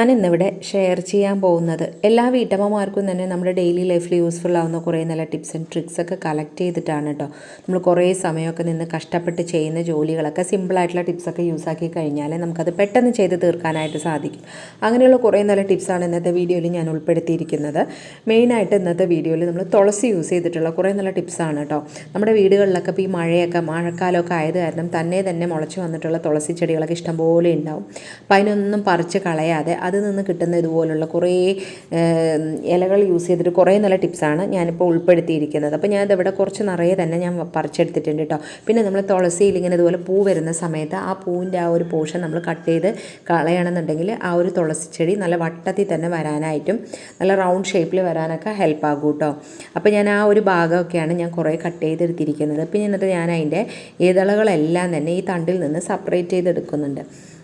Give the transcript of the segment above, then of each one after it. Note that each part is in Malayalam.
ഞാൻ ഇന്നിവിടെ ഷെയർ ചെയ്യാൻ പോകുന്നത് എല്ലാ വീട്ടമ്മമാർക്കും തന്നെ നമ്മുടെ ഡെയിലി ലൈഫിൽ യൂസ്ഫുൾ ആവുന്ന കുറേ നല്ല ടിപ്സ് ആൻഡ് ട്രിക്സ് ഒക്കെ കളക്ട് ചെയ്തിട്ടാണ് കേട്ടോ നമ്മൾ കുറേ സമയമൊക്കെ നിന്ന് കഷ്ടപ്പെട്ട് ചെയ്യുന്ന ജോലികളൊക്കെ സിമ്പിളായിട്ടുള്ള ടിപ്സൊക്കെ യൂസ് ആക്കി കഴിഞ്ഞാൽ നമുക്കത് പെട്ടെന്ന് ചെയ്ത് തീർക്കാനായിട്ട് സാധിക്കും. അങ്ങനെയുള്ള കുറേ നല്ല ടിപ്സാണ് ഇന്നത്തെ വീഡിയോയിൽ ഞാൻ ഉൾപ്പെടുത്തിയിരിക്കുന്നത്. മെയിനായിട്ട് ഇന്നത്തെ വീഡിയോയിൽ നമ്മൾ തുളസി യൂസ് ചെയ്തിട്ടുള്ള കുറേ നല്ല ടിപ്സാണ് കേട്ടോ നമ്മുടെ വീടുകളിലൊക്കെ ഇപ്പോൾ ഈ മഴയൊക്കെ മഴക്കാലമൊക്കെ ആയത് കാരണം തന്നെ തന്നെ മുളച്ച് വന്നിട്ടുള്ള തുളസി ചെടികളൊക്കെ ഇഷ്ടംപോലെ ഉണ്ടാവും. അപ്പോൾ അതിനൊന്നും പറിച്ച് കളയാതെ അതിൽ നിന്ന് കിട്ടുന്ന ഇതുപോലുള്ള കുറേ ഇലകൾ യൂസ് ചെയ്തിട്ട് കുറേ നല്ല ടിപ്സാണ് ഞാനിപ്പോൾ ഉൾപ്പെടുത്തിയിരിക്കുന്നത്. അപ്പോൾ ഞാൻ ഇവിടെ കുറച്ച് നിറയെ തന്നെ ഞാൻ പറിച്ചെടുത്തിട്ടുണ്ട് കേട്ടോ. പിന്നെ നമ്മൾ തുളസിയിൽ ഇങ്ങനെ ഇതുപോലെ പൂ വരുന്ന സമയത്ത് ആ പൂവിന്റെ ആ ഒരു പോർഷൻ നമ്മൾ കട്ട് ചെയ്ത് കളയണമെന്നുണ്ടെങ്കിൽ ആ ഒരു തുളസി ചെടി നല്ല വട്ടത്തിൽ തന്നെ വരാനായിട്ടും നല്ല റൗണ്ട് ഷേപ്പിൽ വരാനൊക്കെ ഹെൽപ്പ് ആകും കേട്ടോ. അപ്പോൾ ഞാൻ ആ ഒരു ഭാഗമൊക്കെയാണ് ഞാൻ കുറേ കട്ട് ചെയ്തെടുത്തിരിക്കുന്നത്. പിന്നെ എന്നിട്ട് ഞാൻ അതിന്റെ ഇതളകളെല്ലാം തന്നെ ഈ തണ്ടിൽ നിന്ന് സെപ്പറേറ്റ് ചെയ്തെടുക്കുന്നുണ്ട്.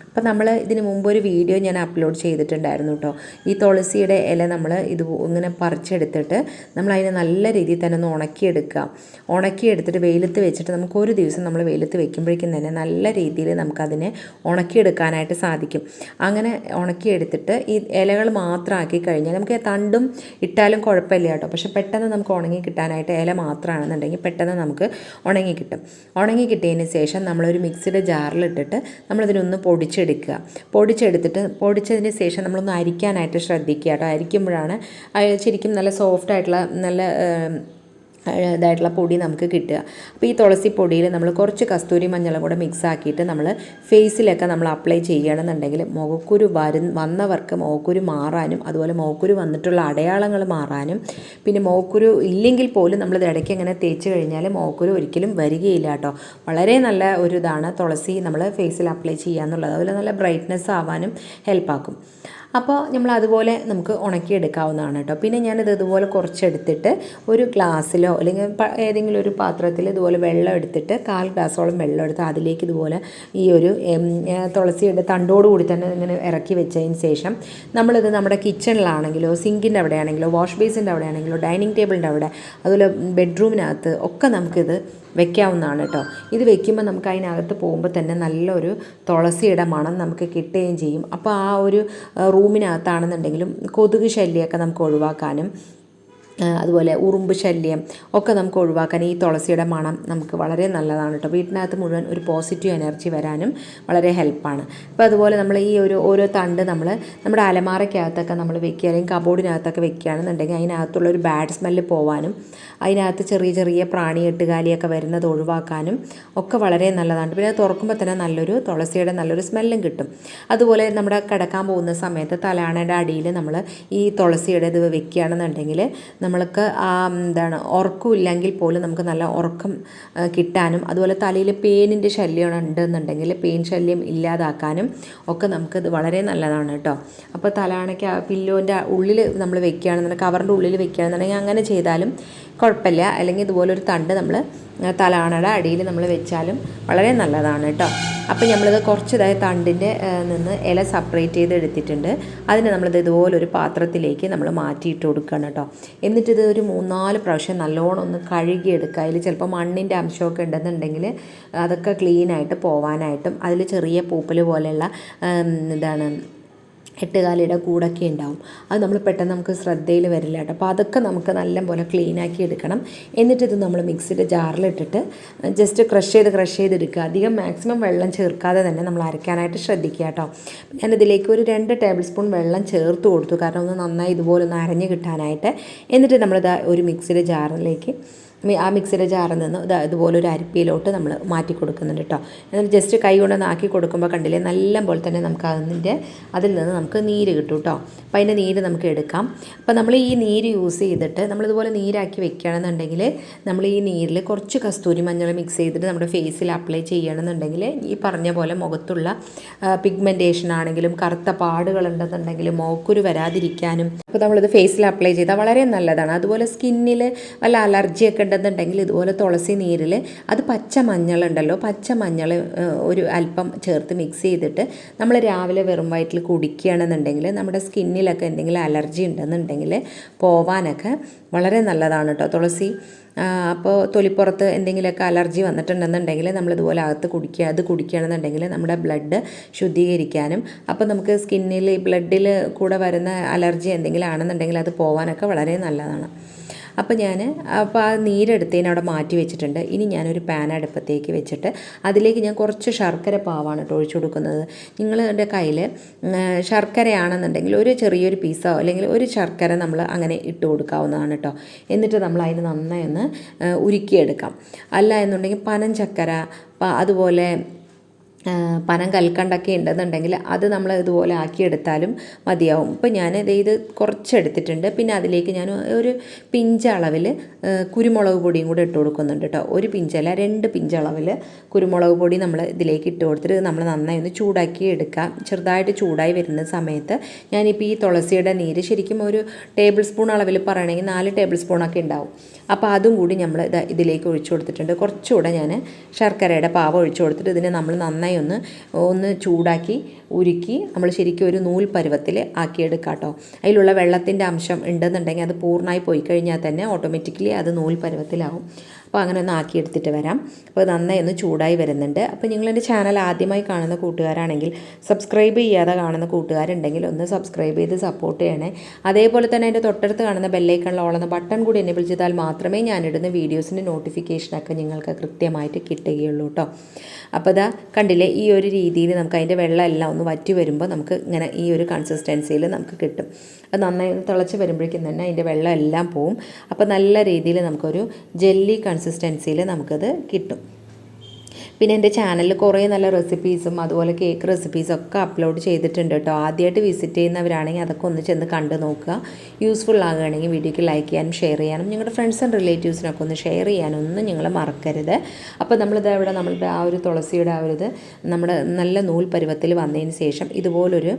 അപ്പോൾ നമ്മൾ ഇതിന് മുമ്പ് ഒരു വീഡിയോ ഞാൻ അപ്ലോഡ് ചെയ്തിട്ടുണ്ടായിരുന്നു കേട്ടോ ഈ തുളസിയുടെ ഇല നമ്മൾ ഇത് ഇങ്ങനെ പറിച്ചെടുത്തിട്ട് നമ്മൾ അതിനെ നല്ല രീതിയിൽ തന്നെ ഒന്ന് ഉണക്കിയെടുക്കുക. ഉണക്കിയെടുത്തിട്ട് വെയിലത്ത് വെച്ചിട്ട് നമുക്ക് ഒരു ദിവസം നമ്മൾ വെയിലത്ത് വെക്കുമ്പോഴേക്കും തന്നെ നല്ല രീതിയിൽ നമുക്കതിനെ ഉണക്കിയെടുക്കാനായിട്ട് സാധിക്കും. അങ്ങനെ ഉണക്കിയെടുത്തിട്ട് ഈ ഇലകൾ മാത്രമാക്കി കഴിഞ്ഞാൽ നമുക്ക് തണ്ടും ഇട്ടാലും കുഴപ്പമില്ല കേട്ടോ പക്ഷെ പെട്ടെന്ന് നമുക്ക് ഉണങ്ങി കിട്ടാനായിട്ട് ഇല മാത്രമാണെന്നുണ്ടെങ്കിൽ പെട്ടെന്ന് നമുക്ക് ഉണങ്ങി കിട്ടും. ഉണങ്ങി കിട്ടിയതിന് ശേഷം നമ്മളൊരു മിക്സിയുടെ ജാറിലിട്ടിട്ട് നമ്മളിതിനൊന്ന് പൊടിച്ചെടുക്കുക. പൊടിച്ചെടുത്തിട്ട് പൊടിച്ചതിന് ശേഷം നമ്മളൊന്ന് അരിക്കാനായിട്ട് ശ്രദ്ധിക്കുക കേട്ടോ. അരിക്കുമ്പോഴാണ് ശരിക്കും നല്ല സോഫ്റ്റ് ആയിട്ടുള്ള നല്ല ഇതായിട്ടുള്ള പൊടി നമുക്ക് കിട്ടുക. അപ്പോൾ ഈ തുളസി പൊടിയിൽ നമ്മൾ കുറച്ച് കസ്തൂരി മഞ്ഞളും കൂടെ മിക്സ് ആക്കിയിട്ട് നമ്മൾ ഫേസിലൊക്കെ നമ്മൾ അപ്ലൈ ചെയ്യണമെന്നുണ്ടെങ്കിൽ മുഖക്കുരു വരു വന്നവർക്ക് മുഖക്കുരു മാറാനും അതുപോലെ മുഖക്കുരു വന്നിട്ടുള്ള അടയാളങ്ങൾ മാറാനും പിന്നെ മുഖക്കുരു ഇല്ലെങ്കിൽ പോലും നമ്മൾ ഇടയ്ക്ക് ഇങ്ങനെ തേച്ച് കഴിഞ്ഞാൽ മുഖക്കുരു ഒരിക്കലും വരികയില്ല കേട്ടോ. വളരെ നല്ല ഒരു ഇതാണ് തുളസി നമ്മൾ ഫേസിൽ അപ്ലൈ ചെയ്യുക എന്നുള്ളത്. അതുപോലെ നല്ല ബ്രൈറ്റ്നെസ് ആവാനും ഹെൽപ്പാക്കും അപ്പോൾ നമ്മൾ അതുപോലെ നമുക്ക് ഉണക്കി ഉണക്കിയെടുക്കാവുന്നതാണ് കേട്ടോ. പിന്നെ ഞാൻ ഇത് ഇതുപോലെ കുറച്ചെടുത്തിട്ട് ഒരു ഗ്ലാസ്സിലോ അല്ലെങ്കിൽ ഏതെങ്കിലും ഒരു പാത്രത്തിൽ ഇതുപോലെ വെള്ളം എടുത്തിട്ട് കാൽ ഗ്ലാസ്സോളം വെള്ളം എടുത്ത് അതിലേക്ക് ഇതുപോലെ ഈ ഒരു തുളസിയുടെ തണ്ടോട് കൂടി തന്നെ ഇങ്ങനെ ഇറക്കി വെച്ചതിന് ശേഷം നമ്മളിത് നമ്മുടെ കിച്ചണിലാണെങ്കിലോ സിങ്കിന്റെ അവിടെയാണെങ്കിലോ വാഷ് ബേസിന്റെ അവിടെയാണെങ്കിലോ ഡൈനിങ് ടേബിളിന്റെ അവിടെ അതുപോലെ ബെഡ്റൂമിനകത്ത് ഒക്കെ നമുക്കിത് വെക്കാവുന്നതാണ് കേട്ടോ. ഇത് വെക്കുമ്പോൾ നമുക്ക് അതിനകത്ത് പോകുമ്പോൾ തന്നെ നല്ലൊരു തുളസിയുടെ മണം നമുക്ക് കിട്ടുകയും ചെയ്യും. അപ്പോൾ ആ ഒരു റൂമിനകത്താണെന്നുണ്ടെങ്കിലും കൊതുക് ശല്യമൊക്കെ നമുക്ക് ഒഴിവാക്കാനും അതുപോലെ ഉറുമ്പ് ശല്യം ഒക്കെ നമുക്ക് ഒഴിവാക്കാൻ ഈ തുളസിയുടെ മണം നമുക്ക് വളരെ നല്ലതാണ് കേട്ടോ. വീട്ടിനകത്ത് മുഴുവൻ ഒരു പോസിറ്റീവ് എനർജി വരാനും വളരെ ഹെൽപ്പാണ് അപ്പോൾ അതുപോലെ നമ്മൾ ഈ ഒരു ഓരോ തണ്ട് നമ്മൾ നമ്മുടെ അലമാറയ്ക്കകത്തൊക്കെ നമ്മൾ വെക്കുക അല്ലെങ്കിൽ കബോർഡിനകത്തൊക്കെ വെക്കുകയാണെന്നുണ്ടെങ്കിൽ അതിനകത്തുള്ള ഒരു ബാഡ് സ്മെല്ല് പോവാനും അതിനകത്ത് ചെറിയ ചെറിയ പ്രാണി എട്ടുകാലിയൊക്കെ വരുന്നത് ഒഴിവാക്കാനും ഒക്കെ വളരെ നല്ലതാണ്. പിന്നെ അത് തുറക്കുമ്പോൾ തന്നെ നല്ലൊരു തുളസിയുടെ നല്ലൊരു സ്മെല്ലും കിട്ടും. അതുപോലെ നമ്മുടെ കിടക്കാൻ പോകുന്ന സമയത്ത് തലാണയുടെ അടിയിൽ നമ്മൾ ഈ തുളസിയുടെ ഇത് വെക്കുകയാണെന്നുണ്ടെങ്കിൽ നമ്മൾക്ക് എന്താണ് ഉറക്കമില്ലെങ്കിൽ പോലും നമുക്ക് നല്ല ഉറക്കം കിട്ടാനും അതുപോലെ തലയിൽ പെയിനിന്റെ ശല്യം ഉണ്ടെന്നുണ്ടെങ്കിൽ പെയിൻ ശല്യം ഇല്ലാതാക്കാനും ഒക്കെ നമുക്കിത് വളരെ നല്ലതാണ് കേട്ടോ. അപ്പോൾ തലാണയ്ക്ക് പില്ലോന്റെ ഉള്ളിൽ നമ്മൾ വെക്കുകയാണെന്നുണ്ടെങ്കിൽ കവറിന്റെ ഉള്ളിൽ വെക്കുകയാണെന്നുണ്ടെങ്കിൽ അങ്ങനെ ചെയ്താലും കുഴപ്പമില്ല. അല്ലെങ്കിൽ ഇതുപോലൊരു തണ്ട് നമ്മൾ തലാണയുടെ അടിയിൽ നമ്മൾ വെച്ചാലും വളരെ നല്ലതാണ് കേട്ടോ. അപ്പോൾ നമ്മളിത് കുറച്ചിതായി തണ്ടിന്റെ നിന്ന് ഇല സെപ്പറേറ്റ് ചെയ്ത് എടുത്തിട്ടുണ്ട്. അതിനെ നമ്മളിത് ഇതുപോലെ ഒരു പാത്രത്തിലേക്ക് നമ്മൾ മാറ്റിയിട്ട് കൊടുക്കണം കേട്ടോ. എന്നിട്ടിത് ഒരു മൂന്നാൽ പ്രാവശ്യം നല്ലോണം ഒന്ന് കഴുകിയെടുക്കുക. അതിൽ ചിലപ്പോൾ മണ്ണിന്റെ അംശമൊക്കെ ഉണ്ടെന്നുണ്ടെങ്കിൽ അതൊക്കെ ക്ലീനായിട്ട് പോവാനായിട്ടും അതിൽ ചെറിയ പൂപ്പൽ പോലെയുള്ള ഇതാണ് എട്ടുകാലിയുടെ കൂടൊക്കെ ഉണ്ടാവും. അത് നമ്മൾ പെട്ടെന്ന് നമുക്ക് ശ്രദ്ധയിൽ വരില്ല കേട്ടോ. അപ്പോൾ അതൊക്കെ നമുക്ക് നല്ലപോലെ ക്ലീൻ ആക്കി എടുക്കണം. എന്നിട്ട് ഇത് നമ്മൾ മിക്സിയുടെ ജാറിലിട്ടിട്ട് ജസ്റ്റ് ക്രഷ് ചെയ്ത് ക്രഷ് ചെയ്തെടുക്കുക അധികം മാക്സിമം വെള്ളം ചേർക്കാതെ തന്നെ നമ്മൾ അരയ്ക്കാനായിട്ട് ശ്രദ്ധിക്കുക കേട്ടോ. ഞാനിതിലേക്ക് ഒരു രണ്ട് ടേബിൾ സ്പൂൺ വെള്ളം ചേർത്ത് കൊടുത്തു. കാരണം ഒന്ന് നന്നായി ഇതുപോലെ ഒന്ന് അരഞ്ഞ് കിട്ടാനായിട്ട്. എന്നിട്ട് നമ്മളിത് ഒരു മിക്സിയുടെ ജാറിലേക്ക് ആ മിക്സിയുടെ ജാറിൽ നിന്ന് ഇത് ഇതുപോലെ ഒരു അരിപ്പയിലോട്ട് നമ്മൾ മാറ്റി കൊടുക്കുന്നുണ്ട് കേട്ടോ എന്നിട്ട് ജസ്റ്റ് കൈ കൊണ്ടൊന്ന് ആക്കി കൊടുക്കുമ്പോൾ കണ്ടില്ലേ നല്ല പോലെ തന്നെ നമുക്ക് അതിന്റെ അതിൽ നിന്ന് നമുക്ക് നീര് കിട്ടും കേട്ടോ അപ്പോൾ അതിന്റെ നീര് നമുക്ക് എടുക്കാം. അപ്പോൾ നമ്മൾ ഈ നീര് യൂസ് ചെയ്തിട്ട് നമ്മളിതുപോലെ നീരാക്കി വെക്കുകയാണെന്നുണ്ടെങ്കിൽ നമ്മൾ ഈ നീരിൽ കുറച്ച് കസ്തൂരി മഞ്ഞൾ മിക്സ് ചെയ്തിട്ട് നമ്മുടെ ഫേസിൽ അപ്ലൈ ചെയ്യണമെന്നുണ്ടെങ്കിൽ ഈ പറഞ്ഞ പോലെ മുഖത്തുള്ള പിഗ്മെന്റേഷൻ ആണെങ്കിലും കറുത്ത പാടുകളുണ്ടെന്നുണ്ടെങ്കിലും മോക്കുരു വരാതിരിക്കാനും. അപ്പോൾ നമ്മളിത് ഫേസിൽ അപ്ലൈ ചെയ്താൽ വളരെ നല്ലതാണ്. അതുപോലെ സ്കിന്നിൽ വല്ല അലർജിയൊക്കെ ഉണ്ടെന്നുണ്ടെങ്കിൽ ഇതുപോലെ തുളസി നീരിൽ അത് പച്ച മഞ്ഞളുണ്ടല്ലോ പച്ച മഞ്ഞൾ ഒരു അല്പം ചേർത്ത് മിക്സ് ചെയ്തിട്ട് നമ്മൾ രാവിലെ വെറും വയറ്റിൽ കുടിക്കുകയാണെന്നുണ്ടെങ്കിൽ നമ്മുടെ സ്കിന്നിലൊക്കെ എന്തെങ്കിലും അലർജി ഉണ്ടെന്നുണ്ടെങ്കിൽ പോവാനൊക്കെ വളരെ നല്ലതാണ് കേട്ടോ തുളസി അപ്പോൾ തൊലിപ്പുറത്ത് എന്തെങ്കിലുമൊക്കെ അലർജി വന്നിട്ടുണ്ടെന്നുണ്ടെങ്കിൽ നമ്മളിതുപോലെ അകത്ത് കുടിക്കുക അത് കുടിക്കുകയാണെന്നുണ്ടെങ്കിൽ നമ്മുടെ ബ്ലഡ് ശുദ്ധീകരിക്കാനും അപ്പോൾ നമുക്ക് സ്കിന്നിൽ ബ്ലഡിൽ കൂടെ വരുന്ന അലർജി എന്തെങ്കിലും ആണെന്നുണ്ടെങ്കിൽ അത് പോകാനൊക്കെ വളരെ നല്ലതാണ്. അപ്പോൾ ഞാൻ അപ്പോൾ ആ നീരെടുത്തതിന് അവിടെ മാറ്റി വെച്ചിട്ടുണ്ട്. ഇനി ഞാനൊരു പാൻ അടുപ്പത്തേക്ക് വെച്ചിട്ട് അതിലേക്ക് ഞാൻ കുറച്ച് ശർക്കര പാവാണ് കേട്ടോ ഒഴിച്ചു കൊടുക്കുന്നത്. നിങ്ങളുടെ കയ്യിൽ ശർക്കരയാണെന്നുണ്ടെങ്കിൽ ഒരു ചെറിയൊരു പീസോ അല്ലെങ്കിൽ ഒരു ശർക്കര നമ്മൾ അങ്ങനെ ഇട്ട് കൊടുക്കാവുന്നതാണ് കേട്ടോ. എന്നിട്ട് നമ്മൾ അതിന് നന്നായി ഒന്ന് ഉരുക്കിയെടുക്കാം. അല്ല എന്നുണ്ടെങ്കിൽ പനഞ്ചക്കര ചക്കര അതുപോലെ പനം കൽക്കണ്ടൊക്കെ ഉണ്ടെന്നുണ്ടെങ്കിൽ അത് നമ്മൾ ഇതുപോലെ ആക്കിയെടുത്താലും മതിയാവും. ഇപ്പം ഞാൻ ഇത് കുറച്ച് എടുത്തിട്ടുണ്ട് പിന്നെ അതിലേക്ക് ഞാൻ ഒരു പിഞ്ച് അളവിൽ കുരുമുളക് പൊടിയും കൂടെ ഇട്ട് കൊടുക്കുന്നുണ്ട് കേട്ടോ. ഒരു പിഞ്ചല്ല രണ്ട് പിഞ്ച് അളവിൽ കുരുമുളക് പൊടി നമ്മൾ ഇതിലേക്ക് ഇട്ട് കൊടുത്തിട്ട് നമ്മൾ നന്നായി ഒന്ന് ചൂടാക്കി എടുക്കാം. ചെറുതായിട്ട് ചൂടായി വരുന്ന സമയത്ത് ഞാനിപ്പോൾ ഈ തുളസിയുടെ നീര് ശരിക്കും ഒരു ടേബിൾ സ്പൂൺ അളവിൽ പറയണമെങ്കിൽ നാല് ടേബിൾ സ്പൂണൊക്കെ ഉണ്ടാവും. അപ്പോൾ അതും കൂടി നമ്മൾ ഇതിലേക്ക് ഒഴിച്ചു കൊടുത്തിട്ടുണ്ട്. കുറച്ചുകൂടെ ഞാൻ ശർക്കരയുടെ പാവ ഒഴിച്ചു കൊടുത്തിട്ട് ഇതിനെ നമ്മൾ നന്നായി ഒന്ന് ഒന്ന് ചൂടാക്കി ഉരുക്കി നമ്മൾ ശരിക്കും ഒരു നൂൽ പരുവത്തിൽ ആക്കിയെടുക്കാം കേട്ടോ അതിലുള്ള വെള്ളത്തിന്റെ അംശം ഉണ്ടെന്നുണ്ടെങ്കിൽ അത് പൂർണമായി പോയി കഴിഞ്ഞാൽ തന്നെ ഓട്ടോമാറ്റിക്കലി അത് നൂൽ പരുവത്തിലാവും. അപ്പോൾ അങ്ങനെ ഒന്ന് ആക്കിയെടുത്തിട്ട് വരാം. അപ്പോൾ നന്നായി ഒന്ന് ചൂടായി വരുന്നുണ്ട്. അപ്പോൾ നിങ്ങളെന്റെ ചാനൽ ആദ്യമായി കാണുന്ന കൂട്ടുകാരാണെങ്കിൽ സബ്സ്ക്രൈബ് ചെയ്യാതെ കാണുന്ന കൂട്ടുകാരുണ്ടെങ്കിൽ ഒന്ന് സബ്സ്ക്രൈബ് ചെയ്ത് സപ്പോർട്ട് ചെയ്യണേ. അതേപോലെ തന്നെ എന്റെ തൊട്ടടുത്ത് കാണുന്ന ബെല്ലൈക്കണിൽ ഓളെന്ന ബട്ടൺ കൂടി എന്നെ വിളിച്ചാൽ മാത്രമേ ഞാനിടുന്ന വീഡിയോസിന്റെ നോട്ടിഫിക്കേഷനൊക്കെ നിങ്ങൾക്ക് കൃത്യമായിട്ട് കിട്ടുകയുള്ളൂ കേട്ടോ. അപ്പോൾ ഇതാ കണ്ടില്ലേ ഈ ഒരു രീതിയിൽ നമുക്ക് അതിന്റെ വെള്ളം എല്ലാം ഒന്ന് വറ്റി വരുമ്പോൾ നമുക്ക് ഇങ്ങനെ ഈ ഒരു കൺസിസ്റ്റൻസിയിൽ നമുക്ക് കിട്ടും. അത് നന്നായി തിളച്ച് വരുമ്പോഴേക്കും തന്നെ അതിന്റെ വെള്ളം എല്ലാം പോവും. അപ്പോൾ നല്ല രീതിയിൽ നമുക്കൊരു ജെല്ലി കൺസിസ്റ്റൻസിയിൽ നമുക്കത് കിട്ടും. പിന്നെ എന്റെ ചാനലിൽ കുറേ നല്ല റെസിപ്പീസും അതുപോലെ കേക്ക് റെസിപ്പീസും ഒക്കെ അപ്ലോഡ് ചെയ്തിട്ടുണ്ട് കേട്ടോ ആദ്യമായിട്ട് വിസിറ്റ് ചെയ്യുന്നവരാണെങ്കിൽ അതൊക്കെ ഒന്ന് ചെന്ന് കണ്ടു നോക്കുക. യൂസ്ഫുൾ ആകുകയാണെങ്കിൽ വീഡിയോക്ക് ലൈക്ക് ചെയ്യാനും ഷെയർ ചെയ്യാനും നിങ്ങളുടെ ഫ്രണ്ട്സ് ആൻഡ് റിലേറ്റീവ്സിനൊക്കെ ഒന്ന് ഷെയർ ചെയ്യാനൊന്നും നിങ്ങൾ മറക്കരുത്. അപ്പോൾ നമ്മളിത് ഇവിടെ നമ്മളുടെ ആ ഒരു തുളസിയുടെ ആ ഒരു ഇത് നമ്മുടെ നല്ല നൂൽ പരുവത്തിൽ വന്നതിന് ശേഷം ഇതുപോലൊരു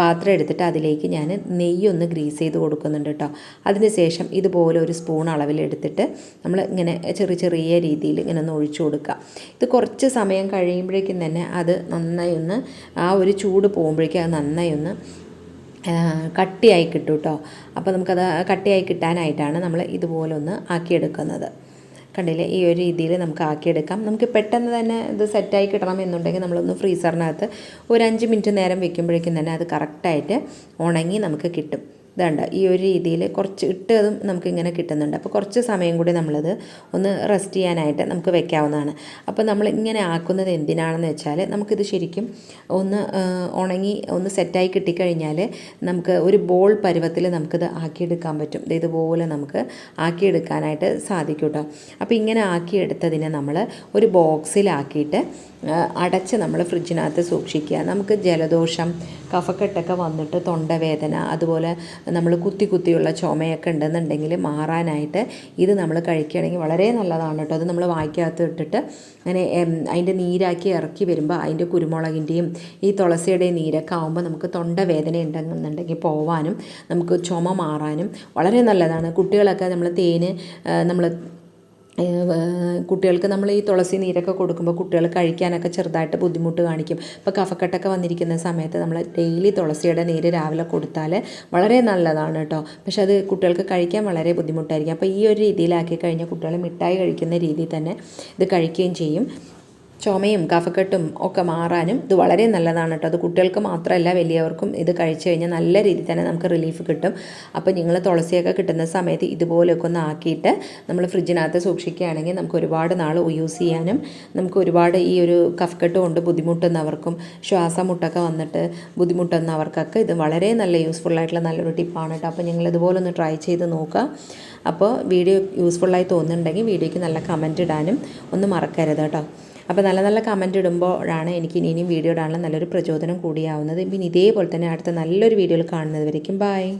പാത്രം എടുത്തിട്ട് അതിലേക്ക് ഞാൻ നെയ്യൊന്ന് ഗ്രീസ് ചെയ്ത് കൊടുക്കുന്നുണ്ട് കേട്ടോ അതിന് ശേഷം ഇതുപോലെ ഒരു സ്പൂൺ അളവിലെടുത്തിട്ട് നമ്മൾ ഇങ്ങനെ ചെറിയ ചെറിയ രീതിയിൽ ഇങ്ങനെ ഒന്ന് ഒഴിച്ചു കൊടുക്കുക. ഇത് കുറച്ച് സമയം കഴിയുമ്പോഴേക്കും തന്നെ അത് നന്നായി ഒന്ന് ആ ഒരു ചൂട് പോകുമ്പോഴേക്കും അത് നന്നായി ഒന്ന് കട്ടിയായി കിട്ടും കേട്ടോ അപ്പോൾ നമുക്കത് കട്ടിയായി കിട്ടാനായിട്ടാണ് നമ്മൾ ഇതുപോലെ ഒന്ന് ആക്കിയെടുക്കുന്നത്. കണ്ടില്ലേ? ഈ ഒരു രീതിയിൽ നമുക്ക് ആക്കിയെടുക്കാം. നമുക്ക് പെട്ടെന്ന് തന്നെ ഇത് സെറ്റായി കിട്ടണം എന്നുണ്ടെങ്കിൽ നമ്മളൊന്ന് ഫ്രീസറിനകത്ത് ഒരു അഞ്ച് മിനിറ്റ് നേരം വെക്കുമ്പോഴേക്കും തന്നെ അത് കറക്റ്റായിട്ട് ഉണങ്ങി നമുക്ക് കിട്ടും. ഇതുണ്ട് ഈ ഒരു രീതിയിൽ കുറച്ച് ഇട്ടതും നമുക്ക് ഇങ്ങനെ കിട്ടുന്നുണ്ട്. അപ്പോൾ കുറച്ച് സമയം കൂടി നമ്മളത് ഒന്ന് റെസ്റ്റ് ചെയ്യാനായിട്ട് നമുക്ക് വെക്കാവുന്നതാണ്. അപ്പോൾ നമ്മൾ ഇങ്ങനെ ആക്കുന്നത് എന്തിനാണെന്ന് വെച്ചാൽ നമുക്കിത് ശരിക്കും ഒന്ന് ഉണങ്ങി ഒന്ന് സെറ്റായി കിട്ടിക്കഴിഞ്ഞാൽ നമുക്ക് ഒരു ബോൾ പരുവത്തിൽ നമുക്കിത് ആക്കിയെടുക്കാൻ പറ്റും. ഇതുപോലെ നമുക്ക് ആക്കിയെടുക്കാനായിട്ട് സാധിക്കും കേട്ടോ അപ്പോൾ ഇങ്ങനെ ആക്കിയെടുത്തതിനെ നമ്മൾ ഒരു ബോക്സിലാക്കിയിട്ട് അടച്ച് നമ്മൾ ഫ്രിഡ്ജിനകത്ത് സൂക്ഷിക്കുക. നമുക്ക് ജലദോഷം കഫക്കെട്ടൊക്കെ വന്നിട്ട് തൊണ്ടവേദന അതുപോലെ നമ്മൾ കുത്തി കുത്തിയുള്ള ചുമയൊക്കെ ഉണ്ടെന്നുണ്ടെങ്കിൽ മാറാനായിട്ട് ഇത് നമ്മൾ കഴിക്കുകയാണെങ്കിൽ വളരെ നല്ലതാണ് കേട്ടോ. അത് നമ്മൾ വായിക്കകത്ത് ഇട്ടിട്ട് അങ്ങനെ അതിന്റെ നീരാക്കി ഇറക്കി വരുമ്പോൾ അതിന്റെ കുരുമുളകിന്റെയും ഈ തുളസിയുടെയും നീരൊക്കെ ആകുമ്പോൾ നമുക്ക് തൊണ്ടവേദന ഉണ്ടെന്നുണ്ടെങ്കിൽ പോവാനും നമുക്ക് ചുമ മാറാനും വളരെ നല്ലതാണ്. കുട്ടികളൊക്കെ നമ്മൾ തേന് നമ്മൾ കുട്ടികൾക്ക് നമ്മൾ ഈ തുളസി നീരൊക്കെ കൊടുക്കുമ്പോൾ കുട്ടികൾ കഴിക്കാനൊക്കെ ചെറുതായിട്ട് ബുദ്ധിമുട്ട് കാണിക്കും. ഇപ്പോൾ കഫക്കെട്ടൊക്കെ വന്നിരിക്കുന്ന സമയത്ത് നമ്മൾ ഡെയിലി തുളസിയുടെ നീര് രാവിലെ കൊടുത്താൽ വളരെ നല്ലതാണ് കേട്ടോ. പക്ഷെ അത് കുട്ടികൾക്ക് കഴിക്കാൻ വളരെ ബുദ്ധിമുട്ടായിരിക്കും. അപ്പോൾ ഈ ഒരു രീതിയിലാക്കി കഴിഞ്ഞാൽ കുട്ടികൾ മിഠായി കഴിക്കുന്ന രീതിയിൽ തന്നെ ഇത് കഴിക്കുകയും ചെയ്യും. ചുമയും കഫക്കെട്ടും ഒക്കെ മാറാനും ഇത് വളരെ നല്ലതാണ് കേട്ടോ. അത് കുട്ടികൾക്ക് മാത്രമല്ല വലിയവർക്കും ഇത് കഴിച്ചു കഴിഞ്ഞാൽ നല്ല രീതിയിൽ തന്നെ നമുക്ക് റിലീഫ് കിട്ടും. അപ്പോൾ നിങ്ങൾ തുളസിയൊക്കെ കിട്ടുന്ന സമയത്ത് ഇതുപോലെയൊക്കെ ഒന്ന് ആക്കിയിട്ട് നമ്മൾ ഫ്രിഡ്ജിനകത്ത് സൂക്ഷിക്കുകയാണെങ്കിൽ നമുക്ക് ഒരുപാട് നാൾ യൂസ് ചെയ്യാനും നമുക്ക് ഒരുപാട് ഈ ഒരു കഫക്കെട്ട് കൊണ്ട് ബുദ്ധിമുട്ടുന്നവർക്കും ശ്വാസമുട്ടൊക്കെ വന്നിട്ട് ബുദ്ധിമുട്ടുന്നവർക്കൊക്കെ ഇത് വളരെ നല്ല യൂസ്ഫുൾ ആയിട്ടുള്ള നല്ലൊരു ടിപ്പാണ് കേട്ടോ. അപ്പോൾ നിങ്ങൾ ഇതുപോലെ ഒന്ന് ട്രൈ ചെയ്ത് നോക്കുക. അപ്പോൾ വീഡിയോ യൂസ്ഫുള്ളായി തോന്നുന്നുണ്ടെങ്കിൽ വീഡിയോയ്ക്ക് നല്ല കമന്റ് ഇടാനും ഒന്ന് മറക്കരുത് കേട്ടോ. അപ്പോൾ നല്ല നല്ല കമന്റ് ഇടുമ്പോഴാണ് എനിക്ക് ഇനി ഇനിയും വീഡിയോ ഇടാനുള്ള നല്ലൊരു പ്രചോദനം കൂടിയാവുന്നത്. പിന്നെ ഇതേപോലെ തന്നെ അടുത്ത നല്ലൊരു വീഡിയോയിൽ കാണുന്നത് വരയ്ക്കും ബായ്